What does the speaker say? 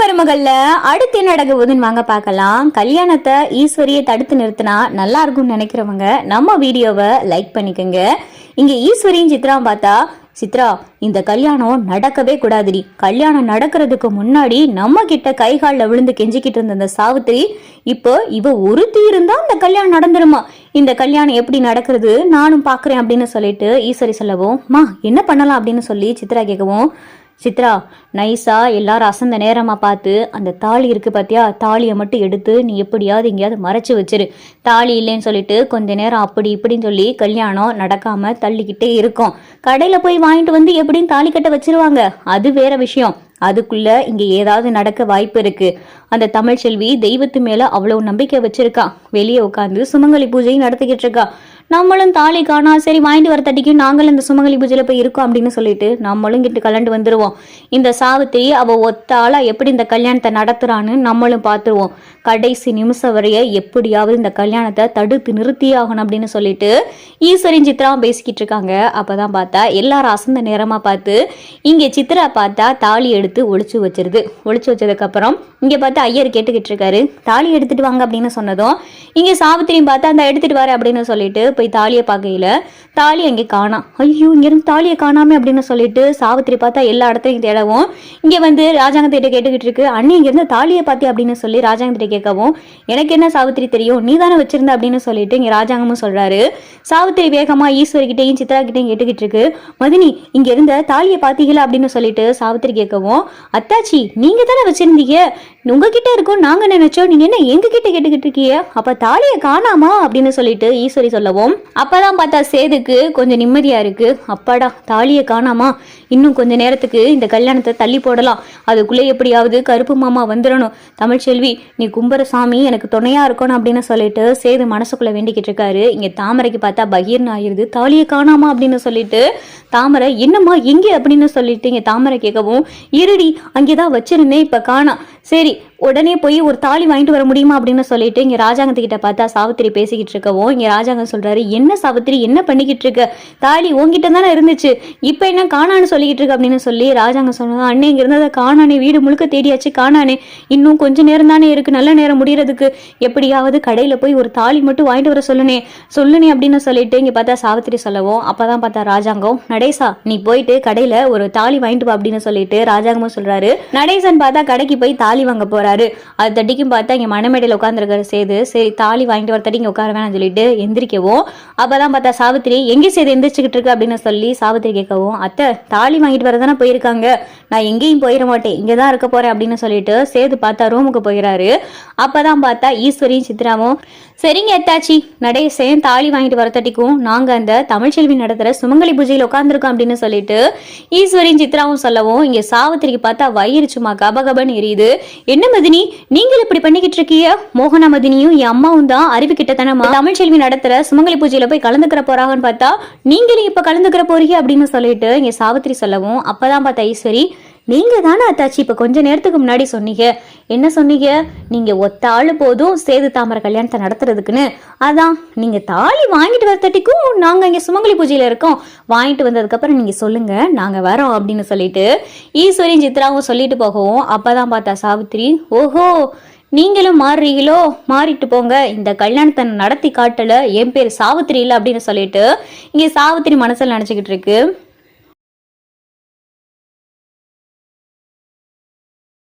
மருமகள்ல அடுத்து என்ன நடக்க வாங்க பார்க்கலாம். கல்யாணத்தை ஈஸ்வரியை தடுத்து நிறுத்தினா நல்லா இருக்கும்னு நினைக்கிறவங்க நம்ம வீடியோவை லைக் பண்ணிக்கோங்க. இங்க ஈஸ்வரியும் சித்ராவும் பார்த்தா சித்ரா இந்த கல்யாணம் நடக்கவே கூடாதுடி. கல்யாணம் நடக்கிறதுக்கு முன்னாடி நம்ம கிட்ட கை காலில் விழுந்து கெஞ்சிக்கிட்டு இருந்த அந்த சாவித்திரி இப்போ இவ ஒருத்தி இருந்தா இந்த கல்யாணம் நடந்துருமா? இந்த கல்யாணம் எப்படி நடக்கிறது? நானும் பார்க்கறேன் அப்படின்னு சொல்லிட்டு ஈஸ்வரி சொல்லவும் மா என்ன பண்ணலாம்? அப்படின்னு சொல்லி சித்ரா கேட்கவும் சித்ரா நைஸாக எல்லாரும் அசந்த நேரமாக பார்த்து அந்த தாலி இருக்குது பார்த்தியா தாலியை மட்டும் எடுத்து நீ எப்படியாவது எங்கேயாவது மறைச்சி வச்சிரு. தாலி இல்லைன்னு சொல்லிட்டு கொஞ்ச நேரம் அப்படி இப்படின்னு சொல்லி கல்யாணம் நடக்காமல் தள்ளிக்கிட்டே இருக்கும். கடையில் போய் வாங்கிட்டு வந்து எப்படின்னு தாலி கட்ட வச்சிருவாங்க. அது வேற விஷயம். அதுக்குள்ள இங்க ஏதாவது நடக்க வாய்ப்பு இருக்கு. அந்த தமிழ் செல்வி தெய்வத்து மேல அவ்வளவு நம்பிக்கை வச்சிருக்கா. வெளியே உட்காந்து சுமங்கலி பூஜையும் நடத்திக்கிட்டு இருக்கா. நம்மளும் தாலி காணா சரி வாங்கிட்டு வர தட்டிக்கும் நாங்களும் இந்த சுமங்கலி பூஜையில் போய் இருக்கோம் அப்படின்னு சொல்லிட்டு நம்மளும் கிட்ட கலண்டு வந்துடுவோம் இந்த சாவித்திரி அவ ஒத்தாளா எப்படி இந்த கல்யாணத்தை நடத்துறான்னு நம்மளும் பார்த்துருவோம். கடைசி நிமிஷம் வரைய எப்படியாவது இந்த கல்யாணத்தை தடுத்து நிறுத்தி ஆகணும் அப்படின்னு சொல்லிட்டு ஈஸ்வரின் சித்ராவும் பேசிக்கிட்டு இருக்காங்க. அப்பதான் பார்த்தா எல்லாரும் அசந்த நேரமா பார்த்து இங்க சித்ரா பார்த்தா தாலி எடுத்து ஒழிச்சு வச்சிருது. ஒழிச்சு வச்சதுக்கு அப்புறம் இங்க பார்த்தா ஐயர் கேட்டுக்கிட்டு இருக்காரு. தாலி எடுத்துட்டு வாங்க அப்படின்னு சொன்னதும் இங்க சாவித்திரியும் பார்த்தா அந்த எடுத்துட்டு வர அப்படின்னு சொல்லிட்டு போய் தாலியை பார்க்கையில தாலி அங்கே காணாம் ஐயோ இங்க இருந்து தாலியை காணாமே அப்படின்னு சொல்லிட்டு சாவித்திரி பார்த்தா எல்லா இடத்துலையும் தேடவும் இங்க வந்து ராஜாங்கத்திட்ட கேட்டுக்கிட்டு இருக்கு. அண்ணி இங்கேருந்து தாலியை பார்த்தி அப்படின்னு சொல்லி ராஜாங்கத்திட்ட கேட்கவும் எனக்கு என்ன சாவித்திரி தெரியும்? நீ தானே வச்சிருந்த? அப்படின்னு சொல்லிட்டு இங்க ராஜாங்கமும் சொல்றாரு. சாவித்திரி வேகமா ஈஸ்வரி கிட்டையும் சித்ரா கிட்டையும் கேட்டுக்கிட்டு இருக்கு. மதினி இங்க இருந்த தாலியை பார்த்தீங்களா? அப்படின்னு சொல்லிட்டு சாவித்திரி கேட்கவும் அத்தாச்சி நீங்க தானே வச்சிருந்தீங்க? உங்ககிட்ட இருக்கும் நாங்கள் நினைச்சோம்? நீங்கள் என்ன எங்ககிட்ட கேட்டுக்கிட்டு இருக்கீங்க? அப்போ தாலியை காணாமா? அப்படின்னு சொல்லிட்டு ஈஸ்வரி சொல்லவும் அப்போதான் பார்த்தா சேதுக்கு கொஞ்சம் நிம்மதியாக இருக்கு. அப்பாடா தாலியை காணாமா? இன்னும் கொஞ்ச நேரத்துக்கு இந்த கல்யாணத்தை தள்ளி போடலாம். அதுக்குள்ளே எப்படியாவது கருப்பு மாமா வந்துடணும். தமிழ்ச்செல்வி நீ கும்பரசாமி எனக்கு துணையாக இருக்கணும் அப்படின்னு சொல்லிட்டு சேது மனசுக்குள்ளே வேண்டிக்கிட்டு இருக்காரு. இங்கே தாமரைக்கு பார்த்தா பகீர்னு ஆயிருது. தாலியை காணாமா? அப்படின்னு சொல்லிட்டு தாமரை என்னம்மா எங்கே அப்படின்னு சொல்லிட்டு இங்கே தாமரை கேட்கவும் இருடி அங்கே தான் வச்சிருந்தேன். இப்போ காணா. சரி உடனே போய் ஒரு தாலி வாங்கிட்டு வர முடியுமா அப்படின்னு சொல்லிட்டு இங்கே ராஜாங்கத்துக்கிட்ட பார்த்தா சாவித்திரி பேசிக்கிட்டு இருக்கவும் இங்கே ராஜாங்கம் சொல்கிறாரு என்ன சாவித்திரி? என்ன பண்ணிக்கிட்டு இருக்க? தாலி உங்ககிட்ட தானே இருந்துச்சு. இப்போ என்ன காணான்னு சொல்லிக்கிட்டு இருக்கு? அப்படின்னு சொல்லி ராஜாங்கம் சொன்னாங்க அண்ணே இங்கே இருந்ததை காணானே. வீடு முழுக்க தேடியாச்சு காணானே. இன்னும் கொஞ்சம் நேரம் தானே இருக்குது நல்ல நேரம் முடிகிறதுக்கு எப்படியாவது கடையில் போய் ஒரு தாலி மட்டும் வாங்கிட்டு வர சொல்லுனே. சொல்லுனே அப்படின்னு சொல்லிட்டு இங்கே பார்த்தா சாவித்திரி சொல்லவும் அப்போ தான் பார்த்தா ராஜாங்கம் நடேசா நீ போயிட்டு கடையில் ஒரு தாலி வாங்கிட்டு வா அப்படின்னு சொல்லிட்டு ராஜாங்கமும் சொல்கிறாரு நடேசன் பார்த்தா கடைக்கு போய் தாலி வாங்க போறாரு. அது தட்டிக்கும் பார்த்தா இங்க மணமேடையில் உட்காந்துருக்கிற சேது சரி தாலி வாங்கிட்டு வர தட்டி இங்க உட்கார வேணாம்னு சொல்லிட்டு எந்திரிக்கவும் அப்பதான் பார்த்தா சாவித்திரி எங்கே சேது எந்திரிச்சுக்கிட்டு இருக்கு? அப்படின்னு சொல்லி சாவித்திரி கேட்கவும் அத்தை தாலி வாங்கிட்டு வர தானே போயிருக்காங்க. நான் எங்கேயும் போயிட மாட்டேன். இங்கே தான் இருக்க போறேன். அப்படின்னு சொல்லிட்டு சேது பார்த்தா ரூமுக்கு போயிடறாரு அப்பதான் பார்த்தா ஈஸ்வரியும் சித்ராவும் சரிங்க எத்தாச்சி நடேசன் தாலி வாங்கிட்டு வரத்தட்டிக்கும் நாங்க அந்த தமிழ்ச்செல்வி நடத்துற சுமங்கலி பூஜையில் உட்காந்துருக்கோம் அப்படின்னு சொல்லிட்டு ஈஸ்வரியும் சித்ராவும் சொல்லவும் இங்க சாவித்திரிக்கு பார்த்தா வயிறு சும்மா கபகபன்னு எரியுது. என்ன மதினி நீங்கள் இப்படி பண்ணிக்கிட்டு இருக்கீங்க மோகனா மதினியும் என் அம்மாவும் தான் அறிவு தமிழ் தமிழ்ச்செல்வி நடத்துற சுமங்கலி பூஜையில போய் கலந்துக்கிற போறாங்கன்னு பார்த்தா நீங்களும் இப்ப கலந்துக்கிற போறீங்க அப்படின்னு சொல்லிட்டு இங்க சாவித்திரி சொல்லவும் அப்பதான் பார்த்தா ஈஸ்வரி நீங்கள் தானே அத்தாச்சி இப்போ கொஞ்ச நேரத்துக்கு முன்னாடி சொன்னீங்க. என்ன சொன்னீங்க? நீங்கள் ஒத்த ஆள் போதும் சேது தாமரை கல்யாணத்தை நடத்துறதுக்குன்னு. அதான் நீங்கள் தாலி வாங்கிட்டு வரத்தட்டிக்கும் நாங்கள் இங்கே சுமங்கலி பூஜையில் இருக்கோம். வாங்கிட்டு வந்ததுக்கப்புறம் நீங்கள் சொல்லுங்கள் நாங்கள் வரோம் அப்படின்னு சொல்லிட்டு ஈஸ்வரியும் சித்ராவும் சொல்லிட்டு போகவும் அப்பதான் பார்த்தா சாவித்திரி ஓஹோ நீங்களும் மாறுறீங்களோ? மாறிட்டு போங்க இந்த கல்யாணத்தை நடத்தி காட்டல என் பேர் சாவித்திரி இல்லை அப்படின்னு சொல்லிட்டு இங்கே சாவித்திரி மனசில் நினச்சிக்கிட்டு இருக்கு.